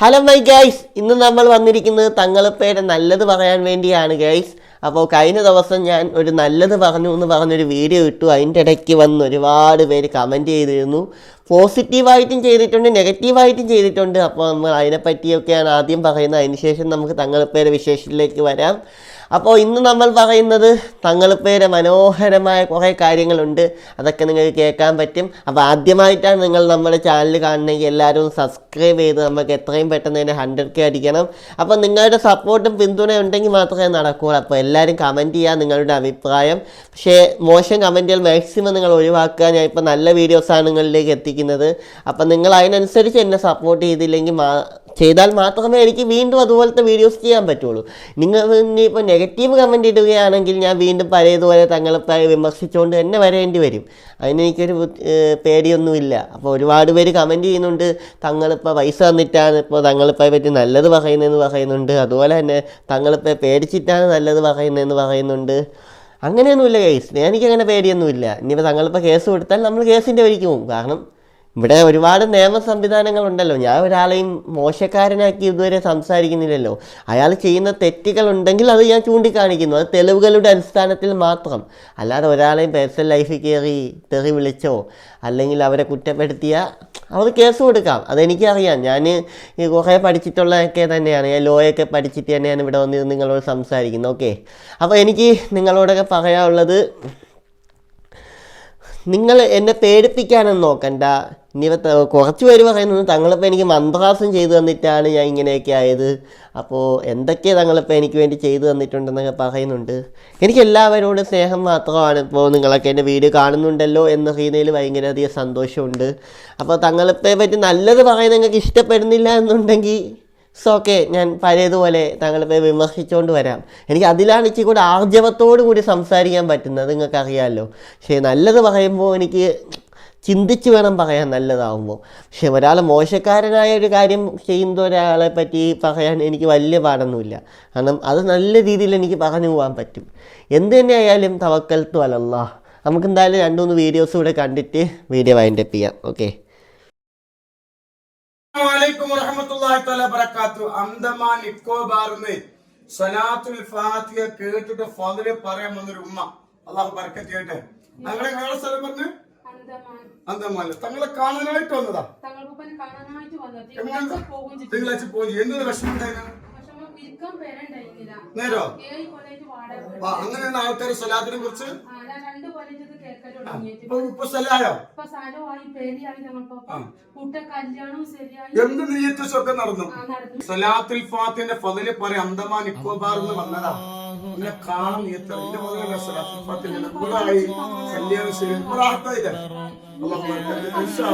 Hello my guys ഇന്ന് നമ്മൾ വന്നിരിക്കുന്നത് തങ്ങളപ്പയുടെ നല്ലത് പറയാൻ വേണ്ടിയാണ് ഗൈസ് അപ്പോൾ കഴിഞ്ഞ ദിവസം ഞാൻ ഒരു നല്ലത് പറഞ്ഞു എന്ന് പറഞ്ഞൊരു വീഡിയോ ഇട്ടു. അതിന്റെ ഇടയ്ക്ക് വന്ന് ഒരുപാട് പേര് കമന്റ് ചെയ്തിരുന്നു. പോസിറ്റീവായിട്ടും ചെയ്തിട്ടുണ്ട് നെഗറ്റീവായിട്ടും ചെയ്തിട്ടുണ്ട്. അപ്പോൾ നമ്മൾ അതിനെപ്പറ്റിയൊക്കെയാണ് ആദ്യം പറയുന്നത്. അതിനുശേഷം നമുക്ക് തങ്ങളപ്പയുടെ വിശേഷത്തിലേക്ക് വരാം. അപ്പോൾ ഇന്ന് നമ്മൾ പറയുന്നത് തങ്ങളിപ്പേരെ മനോഹരമായ കുറേ കാര്യങ്ങളുണ്ട്. അതൊക്കെ നിങ്ങൾക്ക് കേൾക്കാൻ പറ്റും. അപ്പോൾ ആദ്യമായിട്ടാണ് നിങ്ങൾ നമ്മുടെ ചാനൽ കാണണമെങ്കിൽ എല്ലാവരും സബ്സ്ക്രൈബ് ചെയ്ത് നമുക്ക് എത്രയും പെട്ടെന്ന് തന്നെ ഹൺഡ്രഡ് കെ അടിക്കണം. അപ്പോൾ നിങ്ങളുടെ സപ്പോർട്ടും പിന്തുണയും ഉണ്ടെങ്കിൽ മാത്രമേ നടക്കുകയുള്ളൂ അപ്പോൾ എല്ലാവരും കമന്റ് ചെയ്യുക നിങ്ങളുടെ അഭിപ്രായം. പക്ഷേ മോശം കമന്റുകൾ മാക്സിമം നിങ്ങൾ ഒഴിവാക്കുക. ഞാൻ ഇപ്പോൾ നല്ല വീഡിയോസാണ് നിങ്ങളിലേക്ക് എത്തിക്കുന്നത്. അപ്പം നിങ്ങൾ അതിനനുസരിച്ച് എന്നെ സപ്പോർട്ട് ചെയ്തില്ലെങ്കിൽ മാ ചെയ്താൽ മാത്രമേ എനിക്ക് വീണ്ടും അതുപോലത്തെ വീഡിയോസ് ചെയ്യാൻ പറ്റുള്ളൂ. നിങ്ങൾ ഇനിയിപ്പോൾ നെഗറ്റീവ് കമന്റ് ഇടുകയാണെങ്കിൽ ഞാൻ വീണ്ടും പഴയതുപോലെ തങ്ങളെ വിമർശിച്ചുകൊണ്ട് തന്നെ വരേണ്ടി വരും. അതിനെനിക്കൊരു പേടിയൊന്നുമില്ല. അപ്പോൾ ഒരുപാട് പേര് കമന്റ് ചെയ്യുന്നുണ്ട്. തങ്ങളിപ്പോൾ പൈസ തന്നിട്ടാണ് ഇപ്പോൾ തങ്ങളിപ്പോൾ പറ്റി നല്ലത് പറയുന്നതെന്ന് പറയുന്നുണ്ട്. അതുപോലെ തന്നെ തങ്ങളിപ്പോൾ പേടിച്ചിട്ടാണ് നല്ലത് പറയുന്നതെന്ന് പറയുന്നുണ്ട്. അങ്ങനെയൊന്നുമില്ല കേസ് എനിക്കങ്ങനെ പേടിയൊന്നുമില്ല. ഇനിയിപ്പോൾ തങ്ങളിപ്പോൾ കേസ് കൊടുത്താൽ നമ്മൾ കേസിന്റെ വഴിക്ക് പോകും. കാരണം ഇവിടെ ഒരുപാട് നിയമ സംവിധാനങ്ങളുണ്ടല്ലോ. ഞാൻ ഒരാളെയും മോശക്കാരനാക്കി ഇതുവരെ സംസാരിക്കുന്നില്ലല്ലോ. അയാൾ ചെയ്യുന്ന തെറ്റുകളുണ്ടെങ്കിൽ അത് ഞാൻ ചൂണ്ടിക്കാണിക്കുന്നു. അത് തെളിവുകളുടെ അടിസ്ഥാനത്തിൽ മാത്രം. അല്ലാതെ ഒരാളെയും പേഴ്സണൽ ലൈഫിൽ കയറി തെറി വിളിച്ചോ അല്ലെങ്കിൽ അവരെ കുറ്റപ്പെടുത്തിയ അവർ കേസ് കൊടുക്കാം. അതെനിക്കറിയാം. ഞാൻ ഈ കുറേ പഠിച്ചിട്ടുള്ളതൊക്കെ തന്നെയാണ്. ഞാൻ ലോയൊക്കെ പഠിച്ചിട്ട് തന്നെയാണ് ഇവിടെ വന്നിരുന്ന് നിങ്ങളോട് സംസാരിക്കുന്നത്. ഓക്കെ. അപ്പോൾ എനിക്ക് നിങ്ങളോടൊക്കെ പറയാനുള്ളത് നിങ്ങൾ എന്നെ പേടിപ്പിക്കാനൊന്നും നോക്കണ്ട. ഇനി കുറച്ച് പേര് പറയുന്നത് തങ്ങളിപ്പോൾ എനിക്ക് മന്ത്രാസം ചെയ്തു തന്നിട്ടാണ് ഞാൻ ഇങ്ങനെയൊക്കെ ആയത്. അപ്പോൾ എന്തൊക്കെ തങ്ങളിപ്പോൾ എനിക്ക് വേണ്ടി ചെയ്തു തന്നിട്ടുണ്ടെന്നൊക്കെ പറയുന്നുണ്ട്. എനിക്ക് എല്ലാവരോടും സ്നേഹം മാത്രമാണ് ഇപ്പോൾ നിങ്ങളൊക്കെ എന്റെ വീഡിയോ കാണുന്നുണ്ടല്ലോ എന്നറിയുന്നതിൽ ഭയങ്കരധികം സന്തോഷമുണ്ട്. അപ്പോൾ തങ്ങളിപ്പോൾ പറ്റി നല്ലത് പറയുന്നത് നിങ്ങൾക്ക് ഇഷ്ടപ്പെടുന്നില്ല എന്നുണ്ടെങ്കിൽ സോ ഓക്കെ ഞാൻ പഴയതുപോലെ താങ്കളിപ്പോൾ വിമർശിച്ചുകൊണ്ട് വരാം. എനിക്ക് അതിലാണ് ഇച്ചിരി കൂടി ആർജവത്തോടു കൂടി സംസാരിക്കാൻ പറ്റുന്നത് നിങ്ങൾക്ക് അറിയാമല്ലോ പക്ഷേ നല്ലത് പറയുമ്പോൾ എനിക്ക് ചിന്തിച്ച് വേണം പറയാൻ നല്ലതാവുമ്പോൾ പക്ഷെ ഒരാൾ മോശക്കാരനായ ഒരു കാര്യം ചെയ്യുന്ന ഒരാളെ പറ്റി പറയാൻ എനിക്ക് വലിയ പാടൊന്നുമില്ല. കാരണം അത് നല്ല രീതിയിൽ എനിക്ക് പറഞ്ഞു പോകാൻ പറ്റും. എന്ത് തന്നെ ആയാലും തവക്കൽത്തു അലല്ല നമുക്ക് എന്തായാലും രണ്ട് മൂന്ന് വീഡിയോസ് കൂടെ കണ്ടിട്ട് വീഡിയോ വൈൻഡപ്പ് ചെയ്യാം. ഓക്കെ? അലൈക്കും വറഹമത്തുള്ളാഹി തആല ബറകാത്തു അന്തമാൻ നിക്കോബാർന്ന് സലാത്തുൽ ഫാത്തിഹ കേട്ടിട്ട് ഫضൽ പറയാൻ വന്നൊരു ഉമ്മ. അള്ളാഹു ബർക്കത്ത് ചെയ്യട്ടെ. ഞങ്ങളെ നിങ്ങളുടെ സ്ഥലം പറഞ്ഞ്? അന്തമാൻ തങ്ങളെ കാണാനായിട്ട് വന്നതാ? തിങ്കളാഴ്ച. പോയി എന്തൊരു വിഷമം ഉണ്ടായിരുന്നു നേരോ? അങ്ങനെയാണ് ആൾക്കാർ സലാത്തിനെ കുറിച്ച് ആ, ഞാൻ രണ്ട് കൊല്ലമായിട്ട് ഇത് കേൾക്കാൻ തുടങ്ങിയിട്ട് ഇപ്പൊ ഇപ്പൊ സ്ഥലമായോ ഇപ്പൊ സ്ഥലമായി പേരിയായി ഞങ്ങളിപ്പോ കൂട്ട കല്യാണവും ശരിയായി? എന്ത് നടന്നു? ആ, നടന്നു. സലാത്തുൽ ഫാത്തിന്റെ ഫതിൽ പറ അന്തമാൻ നിക്കോബാർ എന്ന് വന്നതാ. എന്നെ കാണാൻ നീയത്ത എന്റെ മകനല്ല സലാത്തുൽ ഫാത്തിന്റെ കുറായി കല്യാണം ശരി അക്ബർ അള്ളാഹു അക്ബർ. ചെയ്യട്ടെ. ഇൻഷാ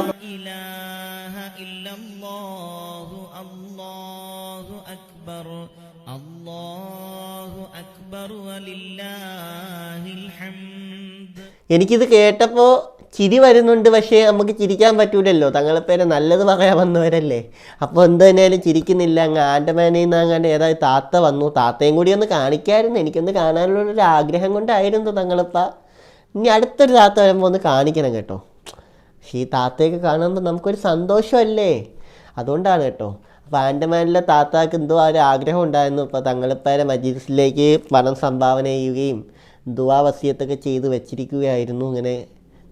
എനിക്കിത് കേട്ടപ്പോൾ ചിരി വരുന്നുണ്ട് പക്ഷേ നമുക്ക് ചിരിക്കാൻ പറ്റൂലല്ലോ. തങ്ങളെ നല്ലത് പറയാൻ വന്നവരല്ലേ. അപ്പോൾ എന്ത് തന്നെയാലും ചിരിക്കുന്നില്ല. അങ്ങ് ആൻഡമാനിൽ നിന്ന് അങ്ങാണ്ട് താത്ത വന്നു. താത്തയും കൂടി ഒന്ന് കാണിക്കായിരുന്നു. എനിക്കൊന്ന് കാണാനുള്ള ഒരു ആഗ്രഹം കൊണ്ടായിരുന്നു തങ്ങളിപ്പ. ഇനി അടുത്തൊരു താത്ത വരുമ്പോൾ ഒന്ന് കാണിക്കണം കേട്ടോ. പക്ഷേ ഈ താത്തയൊക്കെ കാണുമ്പോൾ നമുക്കൊരു സന്തോഷമല്ലേ? അതുകൊണ്ടാണ് കേട്ടോ. അപ്പോൾ ആൻഡമാനിലെ താത്താക്ക് എന്തോ ആ ഒരു ആഗ്രഹം ഉണ്ടായിരുന്നു. ഇപ്പോൾ തങ്ങളിപ്പേരെ മജീസിലേക്ക് പണം സംഭാവന ചെയ്യുകയും ദുവാ വസിയത്തൊക്കെ ചെയ്ത് വെച്ചിരിക്കുകയായിരുന്നു. ഇങ്ങനെ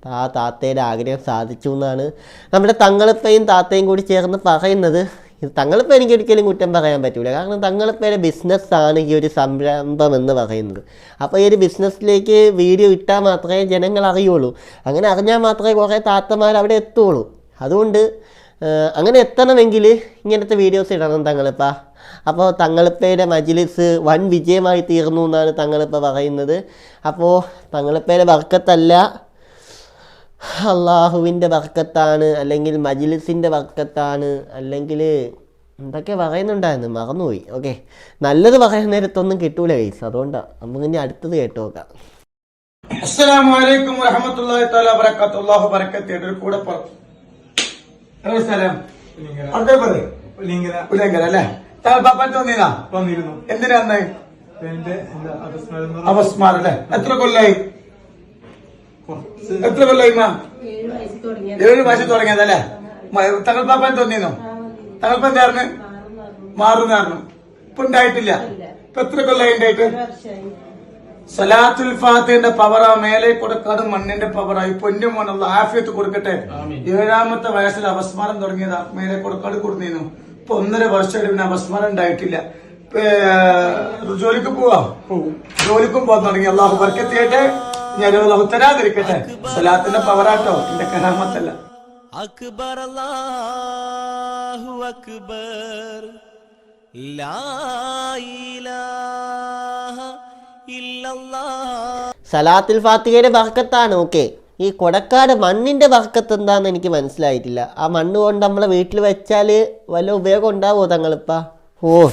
ആ താത്തയുടെ ആഗ്രഹം സാധിച്ചു എന്നാണ് നമ്മുടെ തങ്ങളിപ്പയും താത്തയും കൂടി ചേർന്ന് പറയുന്നത്. ഇത് തങ്ങളിപ്പ എനിക്ക് ഒരിക്കലും കുറ്റം പറയാൻ പറ്റില്ല കാരണം തങ്ങളിപ്പയുടെ ബിസിനസ്സാണ് ഈ ഒരു സംരംഭം എന്ന് പറയുന്നത്. അപ്പോൾ ഈ ഒരു ബിസിനസ്സിലേക്ക് വീഡിയോ ഇട്ടാൽ മാത്രമേ ജനങ്ങൾ അറിയുള്ളൂ. അങ്ങനെ അറിഞ്ഞാൽ മാത്രമേ കുറേ താത്തമാർ അവിടെ എത്തുള്ളൂ. അതുകൊണ്ട് അങ്ങനെ എത്തണമെങ്കിൽ ഇങ്ങനത്തെ വീഡിയോസ് ഇടണം തങ്ങളിപ്പ. അപ്പോൾ തങ്ങളിപ്പയുടെ മജിലിസ് വൻ വിജയമായി തീർന്നു എന്നാണ് തങ്ങളിപ്പോൾ പറയുന്നത്. അപ്പോൾ തങ്ങളിപ്പയുടെ വർക്കത്തല്ല അള്ളാഹുവിന്റെ വർക്കത്താണ് അല്ലെങ്കിൽ മജിലിസിന്റെ വർക്കത്താണ് അല്ലെങ്കിൽ എന്തൊക്കെ പറയുന്നുണ്ടായിരുന്നു മറന്നുപോയി. ഓക്കെ നല്ലത് പറയുന്ന നേരത്തൊന്നും കിട്ടൂല കേസ് അതുകൊണ്ടാണ് നമുക്ക് ഇനി അടുത്തത് കേട്ടു നോക്കാം. അസ്സലാമു അലൈക്കും വറഹമത്തുള്ളാഹി തആല ബറകാത്തു അല്ലാഹു ബറക്കത്ത് ഒരു കൂടെ പറ ഹലോ സ്ഥലം? അവിടെ പറ ലിംഗന ഉലങ്കര അല്ലേ? പാപ്പാൻ തോന്നിയതാ? വന്നിരുന്നു. എന്തിനാ അന്ന് എന്റെ എന്താ അല്ലേ? എത്ര കൊല്ലായി? എത്ര കൊല്ലായി ഏഴ് വയസ്സിൽ തുടങ്ങിയതല്ലേ? തങ്ങൾ പാപ്പാൻ തോന്നിയെന്നോ? തങ്ങൾ എന്തായിരുന്നു മാറുന്ന കാരണം ഇപ്പൊ ഉണ്ടായിട്ടില്ല. ഇപ്പൊ എത്ര കൊല്ലായി ഉണ്ടായിട്ട്? സലാത്തുൽ ഫാത്തിന്റെ പവറാ മേലെ കൊടുക്കാതെ മണ്ണിന്റെ പവറാ പൊന്നും മണ്ണുള്ള ആഫിയത്ത് കൊടുക്കട്ടെ. ഏഴാമത്തെ വയസ്സിൽ അപസ്മാരം തുടങ്ങിയതാ. മേലെ കൊടുക്കാട് കൊടുത്തിരുന്നു ഇപ്പൊ ഒന്നര വർഷമായിട്ട് പിന്നെ അപസ്മാരം ഉണ്ടായിട്ടില്ല. ജോലിക്ക് പോവാ? ജോലിക്കും പോകാൻ തുടങ്ങി. അള്ളാഹു വർക്കെത്തിയേട്ടെ ഞാൻ ഉത്തരാതിരിക്കട്ടെ സലാത്തിന്റെ പവറാട്ടോ എന്റെ കരാമത്തല്ല. അക്ബർ അല്ലാഹു അക്ബർ. ലായി സലാത്തുൽ ഫാത്തിഹയുടെ ബർക്കത്താണ് ഓക്കെ. ഈ കൊടക്കാട് മണ്ണിന്റെ ബർക്കത്ത് എന്താണെന്ന് എനിക്ക് മനസ്സിലായിട്ടില്ല. ആ മണ്ണ് കൊണ്ട് നമ്മളെ വീട്ടിൽ വെച്ചാൽ വല്ല ഉപയോഗം ഉണ്ടാവുമോ തങ്ങളിപ്പാ? ഓ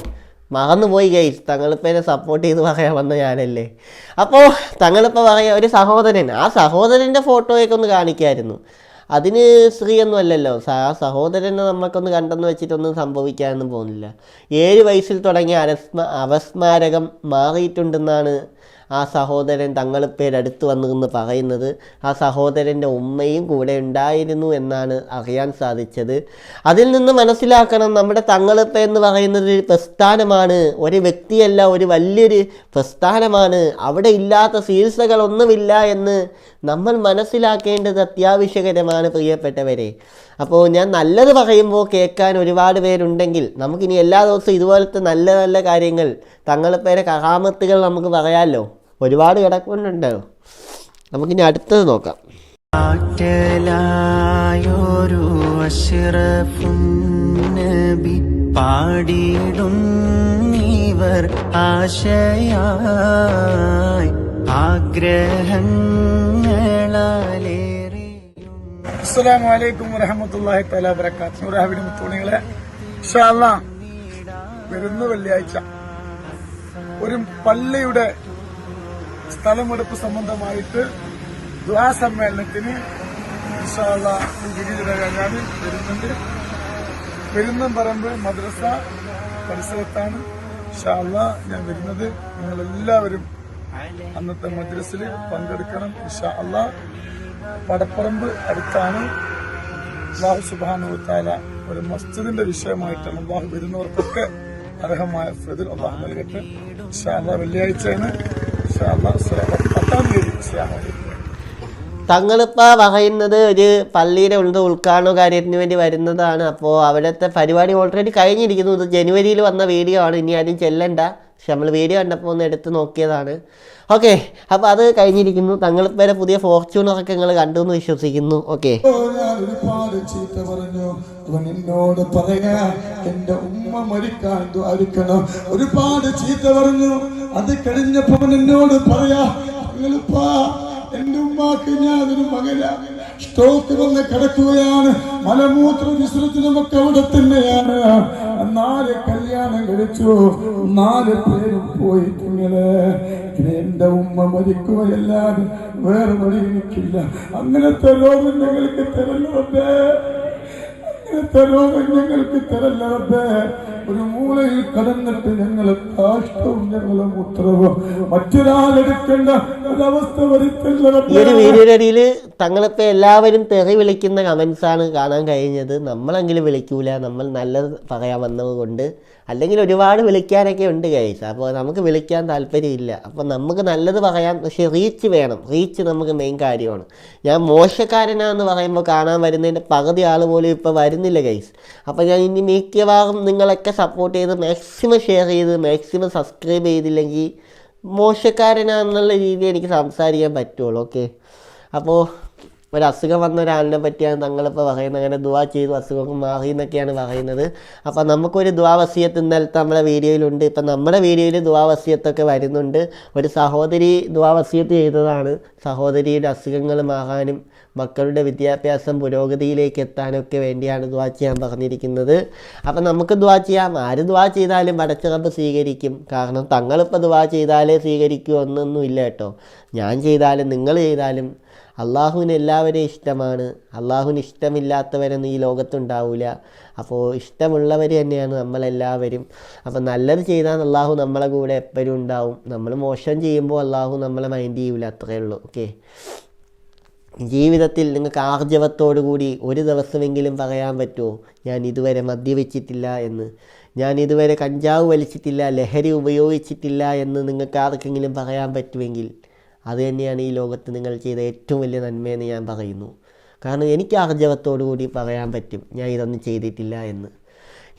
മറന്നുപോയി ഗൈസ്. തങ്ങളിപ്പേനെ സപ്പോർട്ട് ചെയ്ത് പറയാൻ വന്ന ഞാനല്ലേ. അപ്പോൾ തങ്ങളിപ്പ പറയാ ഒരു സഹോദരൻ. ആ സഹോദരന്റെ ഫോട്ടോയൊക്കെ ഒന്ന് കാണിക്കായിരുന്നു. അതിന് സ്ത്രീയൊന്നും അല്ലല്ലോ. ആ സഹോദരനെ നമുക്കൊന്ന് കണ്ടെന്ന് വെച്ചിട്ടൊന്നും സംഭവിക്കാനൊന്നും പോകുന്നില്ല. ഏഴ് വയസ്സിൽ തുടങ്ങിയ അരസ്മ അവസ്മാരകം മാറിയിട്ടുണ്ടെന്നാണ് ആ സഹോദരൻ തങ്ങളിപ്പേരടുത്ത് വന്നു എന്ന് പറയുന്നത് ആ സഹോദരന്റെ ഉമ്മയും കൂടെ ഉണ്ടായിരുന്നു എന്നാണ് അറിയാൻ സാധിച്ചത്. അതിൽ നിന്ന് മനസ്സിലാക്കണം നമ്മുടെ തങ്ങളിപ്പ എന്ന് പറയുന്നത് ഒരു പ്രസ്ഥാനമാണ്. ഒരു വ്യക്തിയല്ല ഒരു വലിയൊരു പ്രസ്ഥാനമാണ്. അവിടെ ഇല്ലാത്ത ചികിത്സകളൊന്നുമില്ല എന്ന് നമ്മൾ മനസ്സിലാക്കേണ്ടത് അത്യാവശ്യകരമാണ് പ്രിയപ്പെട്ടവരെ. അപ്പോൾ ഞാൻ നല്ലത് പറയുമ്പോൾ കേൾക്കാൻ ഒരുപാട് പേരുണ്ടെങ്കിൽ നമുക്കിനി എല്ലാ ദിവസവും ഇതുപോലത്തെ നല്ല നല്ല കാര്യങ്ങൾ തങ്ങളിപ്പേരെ കഹാമത്തുകൾ നമുക്ക് പറയാമല്ലോ ഒരുപാട് കിടക്കുന്നുണ്ട് നമുക്കിനി അടുത്തത് നോക്കാം. അഷ്റഫുൻ നബി പാടിയിടും ഇവർ ആശയായി. ആഗ്രഹങ്ങളാലേറെയും. അസ്സലാമു അലൈക്കും വറഹമത്തുള്ളാഹി തല വരക്കാത്ത നൂറാബിന് മുത്തോണികളെ വരുന്ന വെള്ളിയാഴ്ച ഒരു പള്ളിയുടെ സ്ഥലമെടുപ്പ് സംബന്ധമായിട്ട് ദ്വാ സമ്മേളനത്തിന് വിശാല ഗിരിജരാജാവ് വരുന്നുണ്ട് പെരുന്നം പറമ്പ് മദ്രസ പരിസരത്താണ്. അല്ലാ ഞാൻ വരുന്നത്. നിങ്ങളെല്ലാവരും അന്നത്തെ മദ്രസിൽ പങ്കെടുക്കണം. അല്ലാ പടപ്പറമ്പ് അടുത്താണ്. അള്ളാഹു സുബാനുത്താല താല ഒരു മസ്ജിദിന്റെ വിഷയമായിട്ടാണ് അള്ളാഹു വരുന്നവർക്കൊക്കെ അർഹമായ ഫതിൽ അള്ളാഹു നൽകട്ടെ. അല്ലാ വെള്ളിയാഴ്ചയാണ്. ഇൻഷാ അല്ലാ അസ്സലാമു അലൈക്കും. പത്താം തീയതി അസ്സലാമു തങ്ങളിപ്പ പറയുന്നത് ഒരു പള്ളിയുടെ ഉള്ള ഉദ്ഘാടന കാര്യത്തിന് വേണ്ടി വരുന്നതാണ്. അപ്പോൾ അവിടുത്തെ പരിപാടി ഓൾറെഡി കഴിഞ്ഞിരിക്കുന്നു. ഇത് ജനുവരിയിൽ വന്ന വീഡിയോ ആണ്. ഇനി ആരും ചെല്ലണ്ട. പക്ഷെ നമ്മൾ വീഡിയോ കണ്ടപ്പോൾ ഒന്ന് എടുത്ത് നോക്കിയതാണ്. ഓക്കെ അപ്പോൾ അത് കഴിഞ്ഞിരിക്കുന്നു. തങ്ങൾ വരെ പുതിയ ഫോർച്യൂണറൊക്കെ നിങ്ങൾ കണ്ടു എന്ന് വിശ്വസിക്കുന്നു. ഓക്കെ. അവൻ എന്നോട് പറയാ എന്റെ ഉമ്മ മരിക്കാൻ ദ്വാരിക്കണം ഒരുപാട് ചീത്ത പറഞ്ഞു. അത് കഴിഞ്ഞപ്പോ അവൻ എന്നോട് പറയാ എന്റെ ഉമ്മാക്ക് ഞാനൊരു മകന. സ്റ്റോക്ക് വന്ന് കിടക്കുകയാണ്. മലമൂത്ര വിശ്രത്തിനുമൊക്കെ അവിടെ തന്നെയാണ്. നാല് കല്യാണം കഴിച്ചു. നാല് പേരും പോയി ഇനി എന്റെ ഉമ്മ മരിക്കുകയല്ലാതെ വേറെ വഴി എനിക്കില്ല അങ്ങനത്തെ രോഗം ഞങ്ങൾക്ക് രോഗം ഞങ്ങൾക്ക് തരല്ലേ ഒരു മൂലയിൽ കടന്നിട്ട് ഞങ്ങൾ കാഷ്ടവും ഞങ്ങളെ ഉത്തരവും മറ്റൊരാളെടുക്കേണ്ട ഒരവസ്ഥ വരുത്തല്ലേ തങ്ങളിപ്പോൾ എല്ലാവരും തെറി വിളിക്കുന്ന കമൻസാണ് കാണാൻ കഴിഞ്ഞത്. നമ്മളെങ്കിലും വിളിക്കൂല. നമ്മൾ നല്ലത് പറയാൻ വന്നത് കൊണ്ട് അല്ലെങ്കിൽ ഒരുപാട് വിളിക്കാനൊക്കെ ഉണ്ട് കൈസ് അപ്പോൾ നമുക്ക് വിളിക്കാൻ താല്പര്യമില്ല. അപ്പോൾ നമുക്ക് നല്ലത് പറയാം. പക്ഷേ റീച്ച് വേണം. റീച്ച് നമുക്ക് മെയിൻ കാര്യമാണ്. ഞാൻ മോശക്കാരനാന്ന് പറയുമ്പോൾ കാണാൻ വരുന്നതിന്റെ പകുതി ആൾ പോലും ഇപ്പോൾ വരുന്നില്ല കൈസ് അപ്പോൾ ഞാൻ ഇനി മിക്കവാറും നിങ്ങളൊക്കെ സപ്പോർട്ട് ചെയ്ത് മാക്സിമം ഷെയർ ചെയ്ത് മാക്സിമം സബ്സ്ക്രൈബ് ചെയ്തില്ലെങ്കിൽ മോശക്കാരനാണെന്നുള്ള രീതിയിൽ എനിക്ക് സംസാരിക്കാൻ പറ്റുള്ളൂ. ഓക്കെ അപ്പോൾ ഒരു അസുഖം വന്ന ഒരാളിനെ പറ്റിയാണ് തങ്ങളിപ്പോൾ പറയുന്നത്. അങ്ങനെ ദുവാ ചെയ്തു അസുഖം മാറി എന്നൊക്കെയാണ് പറയുന്നത്. അപ്പോൾ നമുക്കൊരു ദുവാ വസിയത്ത് ഇന്നലത്തെ നമ്മുടെ വീഡിയോയിലുണ്ട്. ഇപ്പം നമ്മുടെ വീഡിയോയിൽ ദുവാ വസിയത്തൊക്കെ വരുന്നുണ്ട്. ഒരു സഹോദരി ദുവാ വസിയത്ത് ചെയ്തതാണ്. സഹോദരിയുടെ അസുഖങ്ങൾ മാറാനും മക്കളുടെ വിദ്യാഭ്യാസം പുരോഗതിയിലേക്ക് എത്താനൊക്കെ വേണ്ടിയാണ് ദ്വാ ചെയ്യാൻ പറഞ്ഞിരിക്കുന്നത്. അപ്പം നമുക്ക് ദ്വാ ചെയ്യാം. ആര് ദ്വാ ചെയ്താലും പടച്ചിറപ്പ് സ്വീകരിക്കും. കാരണം തങ്ങളിപ്പോൾ ദ്വാ ചെയ്താലേ സ്വീകരിക്കൂ എന്നൊന്നും ഇല്ല കേട്ടോ. ഞാൻ ചെയ്താലും നിങ്ങൾ ചെയ്താലും അള്ളാഹുവിന് എല്ലാവരെയും ഇഷ്ടമാണ്. അള്ളാഹുവിന് ഇഷ്ടമില്ലാത്തവരൊന്നും ഈ ലോകത്തുണ്ടാവില്ല അപ്പോൾ ഇഷ്ടമുള്ളവർ തന്നെയാണ് നമ്മളെല്ലാവരും. അപ്പോൾ നല്ലത് ചെയ്താൽ അള്ളാഹു നമ്മളെ കൂടെ എപ്പോഴും ഉണ്ടാവും. നമ്മൾ മോശം ചെയ്യുമ്പോൾ അള്ളാഹു നമ്മളെ മൈൻഡ് ചെയ്യൂല. അത്രയേ ഉള്ളൂ. ഓക്കെ ജീവിതത്തിൽ നിങ്ങൾക്ക് ആർജവത്തോടു കൂടി ഒരു ദിവസമെങ്കിലും പറയാൻ പറ്റുമോ? ഞാൻ ഇതുവരെ മദ്യവെച്ചിട്ടില്ല എന്ന്. ഞാൻ ഇതുവരെ കഞ്ചാവ് വലിച്ചിട്ടില്ല ലഹരി ഉപയോഗിച്ചിട്ടില്ല എന്ന് നിങ്ങൾക്ക് ആർക്കെങ്കിലും പറയാൻ പറ്റുമെങ്കിൽ അത് തന്നെയാണ് ഈ ലോകത്ത് നിങ്ങൾ ചെയ്ത ഏറ്റവും വലിയ നന്മയെന്ന് ഞാൻ പറയുന്നു. കാരണം എനിക്ക് ആർജവത്തോടു കൂടി പറയാൻ പറ്റും ഞാൻ ഇതൊന്നും ചെയ്തിട്ടില്ല എന്ന്.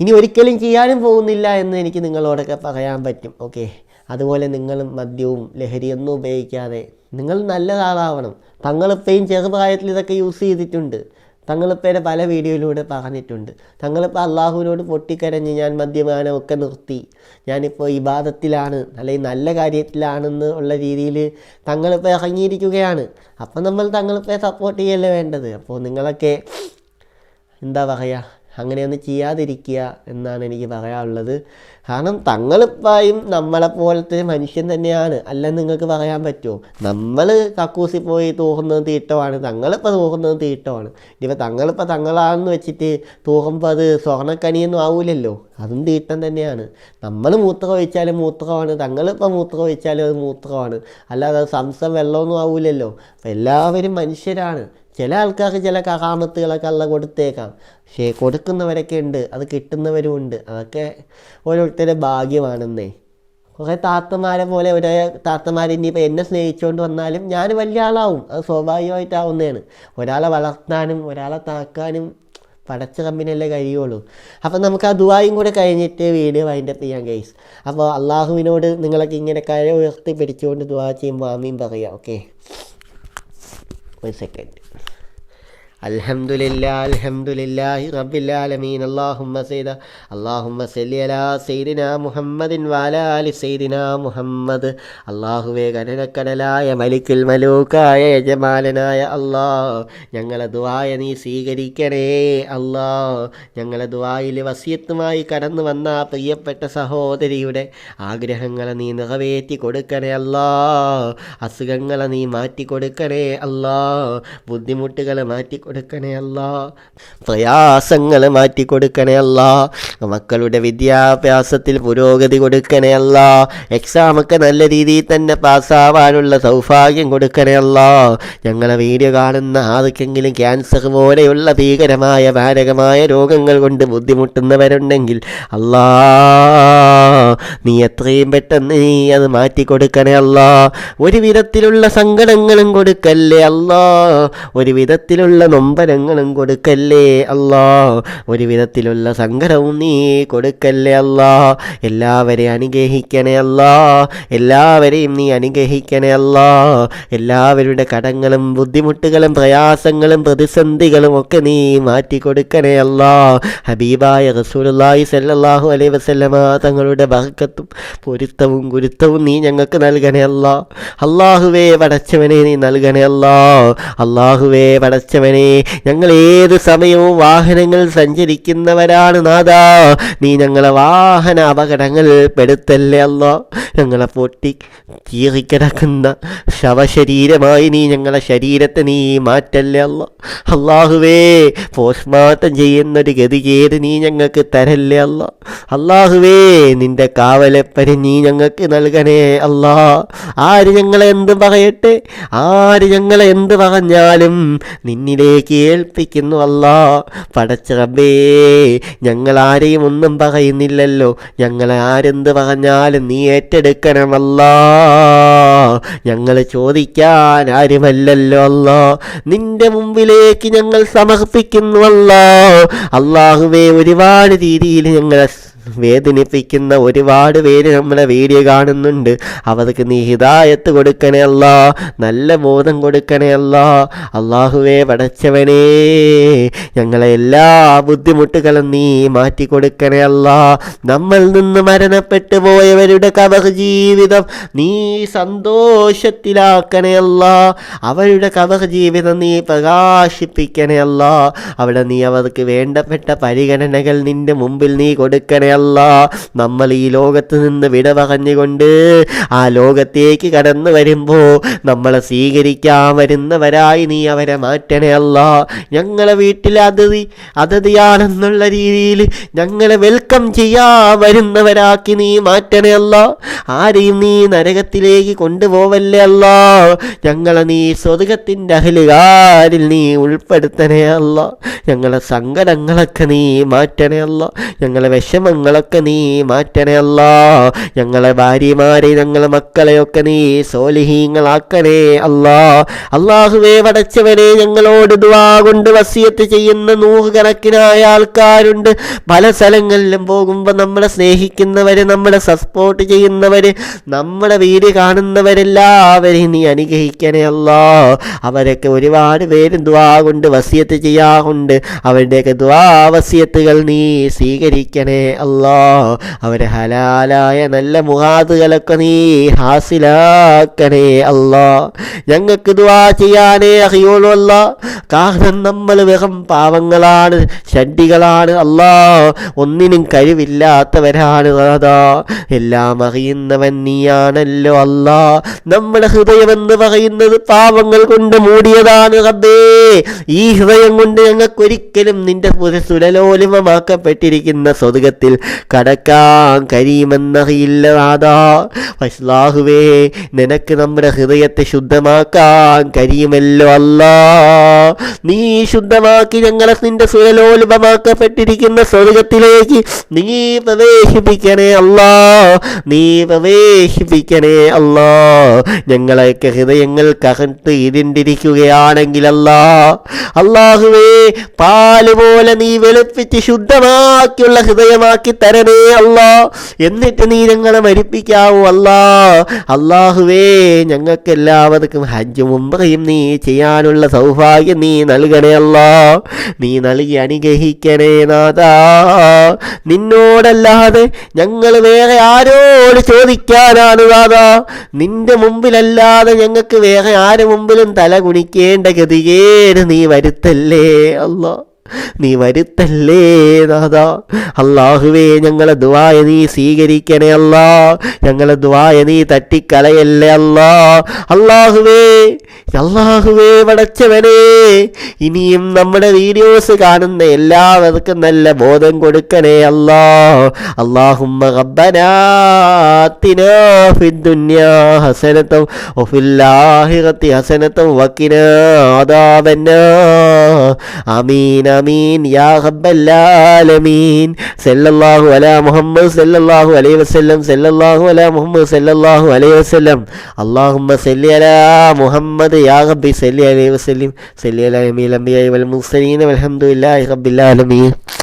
ഇനി ഒരിക്കലും ചെയ്യാനും പോകുന്നില്ല എന്ന് എനിക്ക് നിങ്ങളോടൊക്കെ പറയാൻ പറ്റും ഓക്കെ? അതുപോലെ നിങ്ങളും മദ്യവും ലഹരിയൊന്നും ഉപയോഗിക്കാതെ നിങ്ങൾ നല്ലതാളാവണം. തങ്ങളിപ്പയും ചെറുപ്രായത്തിൽ ഇതൊക്കെ യൂസ് ചെയ്തിട്ടുണ്ട്. തങ്ങളിപ്പയുടെ പല വീഡിയോയിലൂടെ പറഞ്ഞിട്ടുണ്ട്. തങ്ങളിപ്പോൾ അള്ളാഹുവിനോട് പൊട്ടിക്കരഞ്ഞ് ഞാൻ മദ്യപാനമൊക്കെ നിർത്തി. ഞാനിപ്പോൾ ഇബാദത്തിലാണ് അല്ലെങ്കിൽ നല്ല കാര്യത്തിലാണെന്ന് ഉള്ള രീതിയിൽ തങ്ങളിപ്പോൾ ഇറങ്ങിയിരിക്കുകയാണ്. അപ്പം നമ്മൾ തങ്ങളിപ്പോൾ സപ്പോർട്ട് ചെയ്യല്ലേ വേണ്ടത്? അപ്പോൾ നിങ്ങളൊക്കെ എന്താ പറയുക അങ്ങനെയൊന്നും ചെയ്യാതിരിക്കുക എന്നാണ് എനിക്ക് പറയാനുള്ളത്. കാരണം തങ്ങളിപ്പായും നമ്മളെപ്പോലത്തെ മനുഷ്യൻ തന്നെയാണ്. അല്ല നിങ്ങൾക്ക് പറയാൻ പറ്റുമോ? നമ്മൾ കക്കൂസിൽ പോയി തൂക്കുന്നത് തീട്ടമാണ്. തങ്ങളിപ്പോൾ തൂക്കുന്നത് തീട്ടമാണ്. ഇനിയിപ്പോൾ തങ്ങളിപ്പോൾ തങ്ങളാണെന്ന് വെച്ചിട്ട് തൂക്കുമ്പോൾ അത് സ്വർണക്കനിയൊന്നും ആവൂലല്ലോ. അതും തീട്ടം തന്നെയാണ്. നമ്മൾ മൂത്രം ഒഴിച്ചാലും മൂത്രമാണ്. തങ്ങളിപ്പോൾ മൂത്രം ഒഴിച്ചാലും അത് മൂത്രമാണ്. അല്ലാതെ സംസം വെള്ളമൊന്നും ആവൂലല്ലോ. അപ്പോൾ എല്ലാവരും മനുഷ്യരാണ്. ചില ആൾക്കാർക്ക് ചില കാരണത്തുകളൊക്കെ അല്ല കൊടുത്തേക്കാം. പക്ഷേ കൊടുക്കുന്നവരൊക്കെ ഉണ്ട് അത് കിട്ടുന്നവരും ഉണ്ട്. അതൊക്കെ ഓരോരുത്തരുടെ ഭാഗ്യമാണെന്നേ. കുറേ താത്തമാരെ പോലെ ഒരേ താത്തമാർ ഇനിയിപ്പോൾ എന്നെ സ്നേഹിച്ചുകൊണ്ട് വന്നാലും ഞാൻ വലിയ ആളാവും. അത് സ്വാഭാവികമായിട്ടാവുന്നതാണ്. ഒരാളെ വളർത്താനും ഒരാളെ താക്കാനും പടച്ച കമ്പിനല്ലേ കഴിയുള്ളൂ. അപ്പോൾ നമുക്ക് ആ ദുബായും കൂടെ കഴിഞ്ഞിട്ട് വീഡിയോ വൈൻഡപ്പ് ചെയ്യാം ഗൈസ് അപ്പോൾ അള്ളാഹുവിനോട് നിങ്ങളൊക്കെ ഇങ്ങനെ കര ഉയർത്തി പിടിച്ചുകൊണ്ട് ദുബാ ചെയ്യുമ്പോൾ ആമീൻ പറയാം ഓക്കെ ഒരു സെക്കൻഡ് الحمد لله الحمد لله رب العالمين اللهم سيد اللهم صل على سيدنا محمد وعلى آل سيدنا محمد അള്ളാഹുവേ കടലക്കടലായ മലിക്കുൽ മലൂക്കായ യജമാലനായ അല്ലാ ഞങ്ങളെ ദുആയ നീ സ്വീകരിക്കണേ അല്ലാ ഞങ്ങളെ ദുആയിൽ വസിയത്തുമായി കടന്നു വന്ന ആ പ്രിയപ്പെട്ട സഹോദരിയുടെ ആഗ്രഹങ്ങളെ നീ നിറവേറ്റി കൊടുക്കണേ അല്ലാ അസുഖങ്ങളെ നീ മാറ്റി കൊടുക്കണേ അല്ലാ ബുദ്ധിമുട്ടുകൾ മാറ്റി കൊടുക്കണേ അല്ല. പ്രയാസങ്ങൾ മാറ്റി കൊടുക്കണേ അല്ല. മക്കളുടെ വിദ്യാഭ്യാസത്തിൽ പുരോഗതി കൊടുക്കണേ അല്ല. എക്സാമൊക്കെ നല്ല രീതിയിൽ തന്നെ പാസ്സാവാനുള്ള സൗഭാഗ്യം കൊടുക്കണേ അല്ല. ഞങ്ങളെ വീഡിയോ കാണുന്ന ആർക്കെങ്കിലും ക്യാൻസർ പോലെയുള്ള ഭീകരമായ മാരകമായ രോഗങ്ങൾ കൊണ്ട് ബുദ്ധിമുട്ടുന്നവരുണ്ടെങ്കിൽ അല്ലാ നീ എത്രയും പെട്ടെന്ന് നീ അത് മാറ്റി കൊടുക്കണേ അല്ല. ഒരു വിധത്തിലുള്ള സങ്കടങ്ങളും കൊടുക്കല്ലേ അല്ലാ. ഒരു വിധത്തിലുള്ള നൊമ്പരങ്ങളും കൊടുക്കല്ലേ അല്ലാ? ഒരു വിധത്തിലുള്ള സങ്കടവും നീ കൊടുക്കല്ലേ അല്ലാ? എല്ലാവരെയും അനുഗ്രഹിക്കണേ അല്ലാ. എല്ലാവരെയും നീ അനുഗ്രഹിക്കണേ അല്ലാ. എല്ലാവരുടെ കടങ്ങളും ബുദ്ധിമുട്ടുകളും പ്രയാസങ്ങളും പ്രതിസന്ധികളും ഒക്കെ നീ മാറ്റി കൊടുക്കണേ അല്ലാ. ഹബീബായ റസൂലുള്ളാഹി സല്ലല്ലാഹു അലൈഹി വസല്ലമ തങ്ങളുടെ ബർക്കത്തും പൊരുത്തവും ഗുരുത്തവും നീ ഞങ്ങൾക്ക് നൽകണേ അല്ലാ. അള്ളാഹുവേ പടച്ചവനെ നീ നൽകണേ അല്ലാ. അള്ളാഹുവേ പടച്ചവനെ ഞങ്ങൾ ഏത് സമയവും വാഹനങ്ങൾ സഞ്ചരിക്കുന്നവരാണ് നാദാ നീ ഞങ്ങളെ വാഹന അപകടങ്ങൾ പെടുത്തല്ലേ അല്ലോ. ഞങ്ങളെ പൊട്ടി കീറിക്കിടക്കുന്ന ശവശരീരമായി നീ ഞങ്ങളെ ശരീരത്തെ നീ മാറ്റല്ലേ അല്ല. അള്ളാഹുവേ പോസ്റ്റ്മോർട്ടം ചെയ്യുന്നൊരു ഗതികേട് നീ ഞങ്ങൾക്ക് തരല്ലേ അല്ല. അള്ളാഹുവേ നിന്റെ കാവലപ്പരി നീ ഞങ്ങൾക്ക് നൽകണേ അല്ലാ. ആര് ഞങ്ങളെ എന്ത് പറയട്ടെ? ആര് ഞങ്ങളെ എന്ത് പറഞ്ഞാലും നിന്നിലേക്ക് ഏൽപ്പിക്കുന്നു അല്ലാ. പടച്ച റബ്ബേ ഞങ്ങൾ ആരെയും ഒന്നും പറയുന്നില്ലല്ലോ. ഞങ്ങൾ ആരെന്ത് പറഞ്ഞാലും നീ ഏറ്റെടുക്കണമല്ലാ ഞങ്ങൾ ചോദിക്കാൻ ആരുമല്ലല്ലോ അല്ല. നിന്റെ മുമ്പിലേക്ക് ഞങ്ങൾ സമർപ്പിക്കുന്നു അല്ലാ. അള്ളാഹുവേ ഒരുപാട് രീതിയിൽ ഞങ്ങളെ വേദനിപ്പിക്കുന്ന ഒരുപാട് പേര് നമ്മളെ വീഡിയോ കാണുന്നുണ്ട്. അവർക്ക് നീ ഹിതായത്ത് കൊടുക്കണേ അല്ല. നല്ല ബോധം കൊടുക്കണേ അല്ല. അള്ളാഹുവേ പടച്ചവനേ ഞങ്ങളെ എല്ലാ ബുദ്ധിമുട്ടുകളും നീ മാറ്റി കൊടുക്കണേ അല്ല. നമ്മൾ നിന്ന് മരണപ്പെട്ടു പോയവരുടെ കവർ ജീവിതം നീ സന്തോഷത്തിലാക്കണേ അല്ല. അവരുടെ കവർ ജീവിതം നീ പ്രകാശിപ്പിക്കണേ അല്ല. അവിടെ നീ അവർക്ക് വേണ്ടപ്പെട്ട പരിഗണനകൾ നിന്റെ മുമ്പിൽ നീ കൊടുക്കണേ അല്ല നമ്മൾ ഈ ലോകത്ത് നിന്ന് വിട പറഞ്ഞുകൊണ്ട് ആ ലോകത്തേക്ക് കടന്നു വരുമ്പോൾ നമ്മളെ സ്വീകരിക്കാൻ വരുന്നവരായി നീ അവരെ മാറ്റണേ അല്ല. ഞങ്ങളെ വീട്ടിൽ അതിഥി അതിഥിയാണെന്നുള്ള രീതിയിൽ ഞങ്ങളെ വെൽക്കം ചെയ്യാൻ വരുന്നവരാക്കി നീ മാറ്റണേ അല്ല. ആരെയും നീ നരകത്തിലേക്ക് കൊണ്ടുപോവല്ലേ അല്ല. ഞങ്ങളെ നീ സ്വർഗത്തിന്റെ അഹലുകാരിൽ നീ ഉൾപ്പെടുത്തണേ അല്ല. ഞങ്ങളെ സങ്കടങ്ങളൊക്കെ നീ മാറ്റണേ അല്ല. ഞങ്ങളെ വിഷമങ്ങൾ ഞങ്ങളൊക്കെ നീ മാറ്റണേ അല്ലാ. ഞങ്ങളെ ഭാര്യമാരെ ഞങ്ങളെ മക്കളെയൊക്കെ നീ സോലിഹീങ്ങളാക്കണേ അല്ലാ. അള്ളാഹുവേ വടച്ചവനെ ഞങ്ങളോട് ദുവാ കൊണ്ട് വസിയത്ത് ചെയ്യുന്ന നൂറുകണക്കിനായ ആൾക്കാരുണ്ട്. പല സ്ഥലങ്ങളിലും പോകുമ്പോൾ നമ്മളെ സ്നേഹിക്കുന്നവര് നമ്മളെ സപ്പോർട്ട് ചെയ്യുന്നവര് നമ്മുടെ വീട് കാണുന്നവരെല്ലാവരെയും നീ അനുഗ്രഹിക്കണേ അല്ല. അവരൊക്കെ ഒരുപാട് പേരും ദുവാ കൊണ്ട് വസിയത്ത് ചെയ്യാറുണ്ട്. അവരുടെയൊക്കെ ദുവാ വസിയത്തുകൾ നീ സ്വീകരിക്കണേ അല്ലാ. അവരെ ഹലാലായ നല്ല മുഹാദുകളൊക്കെ നീ ഹാസിലാക്കണേ അല്ലാ ഞങ്ങൾക്ക് ദുവാ ചെയ്യാനേ അറിയുള്ളൂ അല്ല കാരണം നമ്മൾ വെറും പാവങ്ങളാണ് ഷഡ്ഡികളാണ് അല്ലാ ഒന്നിനും കഴിവില്ലാത്തവരാണ് അതാ. എല്ലാം അറിയുന്നവൻ നീയാണല്ലോ അല്ലാ നമ്മുടെ ഹൃദയമെന്ന് പറയുന്നത് പാവങ്ങൾ കൊണ്ട് മൂടിയതാണ് റബ്ബേ. ഈ ഹൃദയം കൊണ്ട് ഞങ്ങൾക്കൊരിക്കലും നിന്റെ സുലലോലിമമാക്കപ്പെട്ടിരിക്കുന്ന സ്വർഗത്തിൽ കടക്കാൻ കഴിയുമെന്നറിയില്ല നാഥാ ഫസ്ലാഹുവേ നിനക്ക് നമ്മുടെ ഹൃദയത്തെ ശുദ്ധമാക്കാൻ കരീമല്ലോ അല്ലാ. നീ ശുദ്ധമാക്കി ഞങ്ങളെ നിന്റെ സുരലോലുപമാക്കപ്പെട്ടിരിക്കുന്ന സ്വർഗത്തിലേക്ക് നീ പ്രവേശിപ്പിക്കണേ അല്ലാ. നീ പ്രവേശിപ്പിക്കണേ അല്ലാ. ഞങ്ങളെയൊക്കെ ഹൃദയങ്ങൾ കകർത്ത് ഇരുണ്ടിരിക്കുകയാണെങ്കിൽ അല്ലാ. അള്ളാഹുവേ പാൽ പോലെ നീ വെളുപ്പിച്ച് ശുദ്ധമാക്കിയുള്ള ഹൃദയമാക്കി തരണേ അല്ലാ. എന്നിട്ട് നീ ഞങ്ങളെ മരിപ്പിക്കാവൂ അല്ലാ. അള്ളാഹുവേ ഞങ്ങൾക്ക് എല്ലാവർക്കും ഹജ്ജ് മുമ്പയും നീ ചെയ്യാനുള്ള സൗഭാഗ്യം നീ നൽകണേ അല്ലാ. നീ നൽകി അനുഗ്രഹിക്കണേ നാഥാ. നിന്നോടല്ലാതെ ഞങ്ങൾ വേറെ ആരോട് ചോദിക്കാനാണ് നാഥാ. നിന്റെ മുമ്പിലല്ലാതെ ഞങ്ങൾക്ക് വേറെ ആരും മുമ്പിലും തല കുണിക്കേണ്ട ഗതികേട് നീ വരുത്തല്ലേ അല്ലാ. നീ വരുത്തല്ലേ ദാദാ. അള്ളാഹുവേ ഞങ്ങളെ ദുവായ നീ സ്വീകരിക്കണേ അല്ലാ. ഞങ്ങളെ ദുവായ നീ തട്ടിക്കളയല്ലേ അല്ലാ. അള്ളാഹുവേ അള്ളാഹുവേ പടച്ചവനേ ഇനിയും നമ്മുടെ വീഡിയോസ് കാണുന്ന എല്ലാവർക്കും നല്ല ബോധം കൊടുക്കണേ അല്ലാ. അള്ളാഹുമ്മ റബ്ബനാ ഹസനത്തം അദാബന്നാർ ആമീൻ. യാ ഹബ്ബല്ലാലമീൻ സല്ലല്ലാഹു അലാ മുഹമ്മദ് സല്ലല്ലാഹു അലൈഹി വസല്ലം സല്ലല്ലാഹു അലാ മുഹമ്മദ് സല്ലല്ലാഹു അലൈഹി വസല്ലം. അല്ലാഹുമ്മ സല്ലി അലാ മുഹമ്മദ് യാ റബ്ബി സല്ലി അലൈഹി വസല്ലം സല്ലി അലാ അമീൽ അംബിയായി വൽ മുർസലീൻ വൽഹംദുലില്ലാഹി റബ്ബിൽ ആലമീൻ.